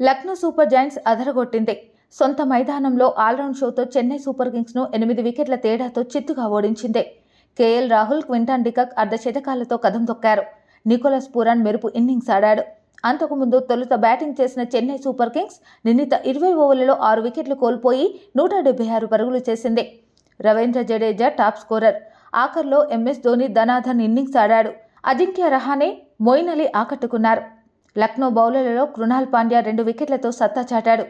Lucknow super Giants అదరగొట్టింది. సొంత మైదానంలో ఆల్రౌండ్ షోతో చెన్నై సూపర్ కింగ్స్ను ఎనిమిది వికెట్ల తేడాతో చిత్తుగా ఓడించింది. కేఎల్ రాహుల్ క్వింటాన్ డికక్ అర్ధ శతకాలతో కదం తొక్కారు. నికోలస్ పూరాన్ మెరుపు ఇన్నింగ్స్ ఆడాడు. అంతకుముందు తొలుత బ్యాటింగ్ చేసిన చెన్నై సూపర్ కింగ్స్ నిర్ణీత ఇరవై ఓవర్లలో ఆరు వికెట్లు కోల్పోయి నూట డెబ్బై ఆరు పరుగులు చేసింది. Ravindra Jadeja top scorer. ఆఖర్లో MS Dhoni ధనాధన్ ఇన్నింగ్స్ ఆడాడు. అజింక్య రహానే మొయిన్ అలీ ఆకట్టుకున్నారు. లక్నో బౌలర్లలో కృణాల్ పాండ్యా రెండు వికెట్లతో సత్తా చాటాడు.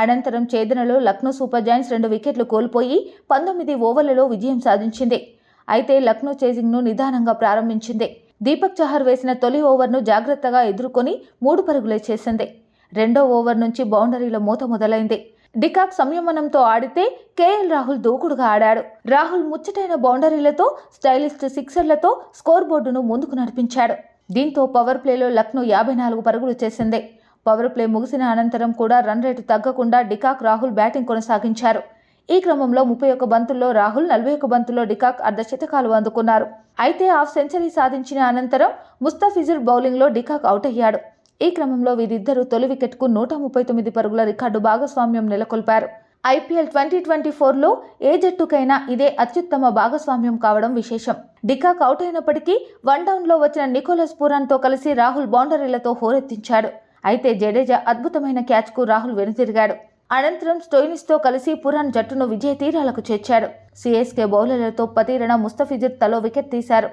అనంతరం ఛేదనలో లక్నో సూపర్ జైంట్స్ రెండు వికెట్లు కోల్పోయి పంతొమ్మిది ఓవర్లలో విజయం సాధించింది. అయితే లక్నో చేజింగ్ను నిదానంగా ప్రారంభించింది. దీపక్ చహర్ వేసిన తొలి ఓవర్ను జాగ్రత్తగా ఎదుర్కొని మూడు పరుగులే చేసింది. రెండో ఓవర్ నుంచి బౌండరీల మూత మొదలైంది. డికాక్ సంయమనంతో ఆడితే కేఎల్ రాహుల్ దూకుడుగా ఆడాడు. రాహుల్ ముచ్చటైన బౌండరీలతో స్టైలిస్ట్ సిక్సర్లతో స్కోర్ బోర్డును ముందుకు నడిపించాడు. దీంతో పవర్ ప్లేలో లక్నో యాభై నాలుగు పరుగులు చేసింది. పవర్ ప్లే ముగిసిన అనంతరం కూడా రన్ రేటు తగ్గకుండా డికాక్ రాహుల్ బ్యాటింగ్ కొనసాగించారు. ఈ క్రమంలో ముప్పై ఒక్క బంతుల్లో రాహుల్ నలభై ఒక్క బంతుల్లో డికాక్ అర్ధ శతకాలు అందుకున్నారు. అయితే హాఫ్ సెంచరీ సాధించిన అనంతరం ముస్తఫిజుర్ బౌలింగ్లో డికాక్ అవుట్ అయ్యాడు. ఈ క్రమంలో వీరిద్దరూ తొలి వికెట్కు నూట ముప్పై తొమ్మిది పరుగుల రికార్డు భాగస్వామ్యం నెలకొల్పారు. ఐపీఎల్ ట్వంటీ ట్వంటీ ఫోర్లో ఏ జట్టుకైనా ఇదే అత్యుత్తమ భాగస్వామ్యం కావడం విశేషం. డికాక్ అవుట్ అయినప్పటికీ వన్ డౌన్లో వచ్చిన నికోలస్ పూరాన్తో కలిసి రాహుల్ బౌండరీలతో హోరెత్తించాడు. అయితే జడేజా అద్భుతమైన క్యాచ్కు రాహుల్ వెనుతిరిగాడు. అనంతరం స్టోయినిస్తో కలిసి పురాన్ జట్టును విజయ తీరాలకు చేర్చాడు. సిఎస్కే బౌలర్లతో పతీరణ ముస్తఫిజుర్ తలో వికెట్ తీశారు.